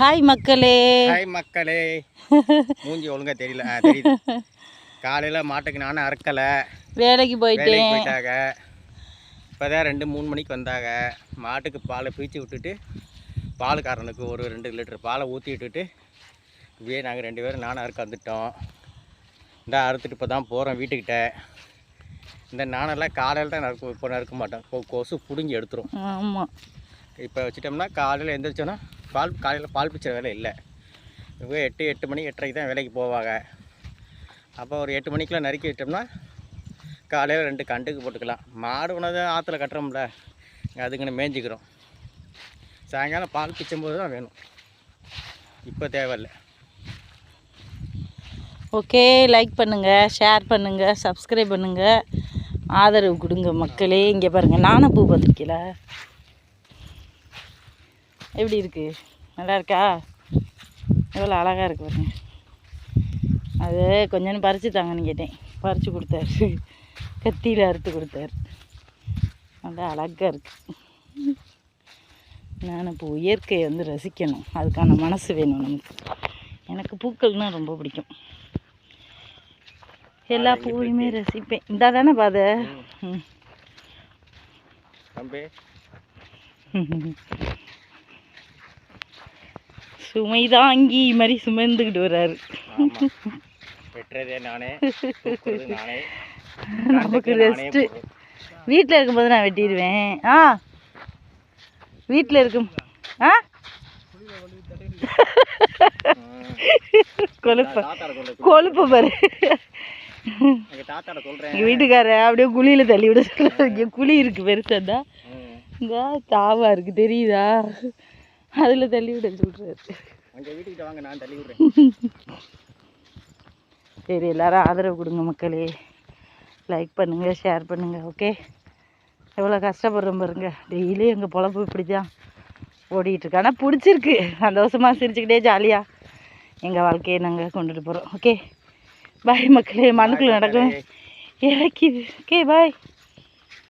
Hi மக்களே. Hi மக்களே. மூஞ்சி ஒழுங்கா தெரியல. தெரியுது. காலையில் மாட்டுக்கு நானும் அறுக்கலை. வேலைக்கு போயிட்டேன். போயிட்டாங்க. இப்போதான் ரெண்டு மூணு மணிக்கு வந்தாங்க. மாட்டுக்கு பாலை பீச்சு விட்டுட்டு பாலுக்காரனுக்கு ஒரு ரெண்டு லிட்டர் பாலை ஊற்றி விட்டுட்டு இப்படியே நாங்கள் ரெண்டு பேரும் நானும் அறுக்க வந்துட்டோம். இந்த அறுத்துட்டு இப்போ தான் போகிறோம் வீட்டுக்கிட்ட. இந்த நானெல்லாம் காலையில் தான் நறுக்க இப்போ நறுக்க மாட்டோம். கொசு பிடுங்கி எடுத்துரும். ஆமாம் இப்போ வச்சிட்டோம்னா காலையில் எந்திரிச்சோன்னா பால் காலையில் பால் பிச்சை வேலை இல்லை. இவங்க எட்டு எட்டு மணி எட்டரைக்கு தான் வேலைக்கு போவாங்க. அப்போ ஒரு எட்டு மணிக்கெலாம் நறுக்கி விட்டோம்னா காலையில் ரெண்டு கண்டுக்கு போட்டுக்கலாம். மாடு உணவு ஆற்றுல கட்டுறோம்ல அதுக்குன்னு மேய்ஞ்சிக்கிறோம் சாயங்காலம் பால் பிச்சும்போது தான் வேணும். இப்போ தேவையில்லை. ஓகே லைக் பண்ணுங்கள் ஷேர் பண்ணுங்கள் சப்ஸ்கிரைப் பண்ணுங்கள் ஆதரவு கொடுங்க மக்களே. இங்கே பாருங்கள் நானும் பூ பார்த்துருக்கல எப்படி இருக்கு? நல்லா இருக்கா? எவ்வளோ அழகாக இருக்கு பாருங்க. அது கொஞ்சம் பறித்து தாங்கன்னு கேட்டேன். பறித்து கொடுத்தாரு. கத்தியில் அறுத்து கொடுத்தாரு. நல்லா அழகாக இருக்கு. நான் இப்போ இயற்கையை வந்து ரசிக்கணும். அதுக்கான மனசு வேணும் நமக்கு. எனக்கு பூக்கள்னா ரொம்ப பிடிக்கும். எல்லா பூவையுமே ரசிப்பேன். இந்த தானே பாத? ம். சுமை தாங்கி மாதிரி சுமந்துக்கிட்டு வர்றாரு. நமக்கு ரெஸ்ட்டு. வீட்டில் இருக்கும்போது நான் வெட்டிடுவேன். ஆ. வீட்டில் இருக்கும். ஆ. கொழுப்ப. கொழுப்பு பாரு. எங்கள் வீட்டுக்காரர் அப்படியே குழியில் தள்ளி விட சொல்றாரு. இங்கே குழி இருக்குது பெருசாக தான். இந்த தாவா இருக்குது தெரியுதா? அதில் தள்ளி விட சொல்கிறாரு அங்கே வீட்டுக்கிட்ட வாங்க நான் தள்ளி விட்றேன். சரி எல்லாரும் ஆதரவு கொடுங்க மக்களே. லைக் பண்ணுங்கள் ஷேர் பண்ணுங்கள் ஓகே எவ்வளோ கஷ்டப்படுறோம் பாருங்க. டெய்லி எங்கள் பொழப்பு இப்படி தான் ஓடிட்டுருக்கு ஆனால் பிடிச்சிருக்கு. சந்தோஷமாக சிரிச்சுக்கிட்டே ஜாலியாக எங்கள் வாழ்க்கையை நாங்கள் கொண்டுட்டு போகிறோம் ஓகே பாய் மக்களே. மண்ணுக்குள்ளே நடக்கும் இறக்கிது. Okay bye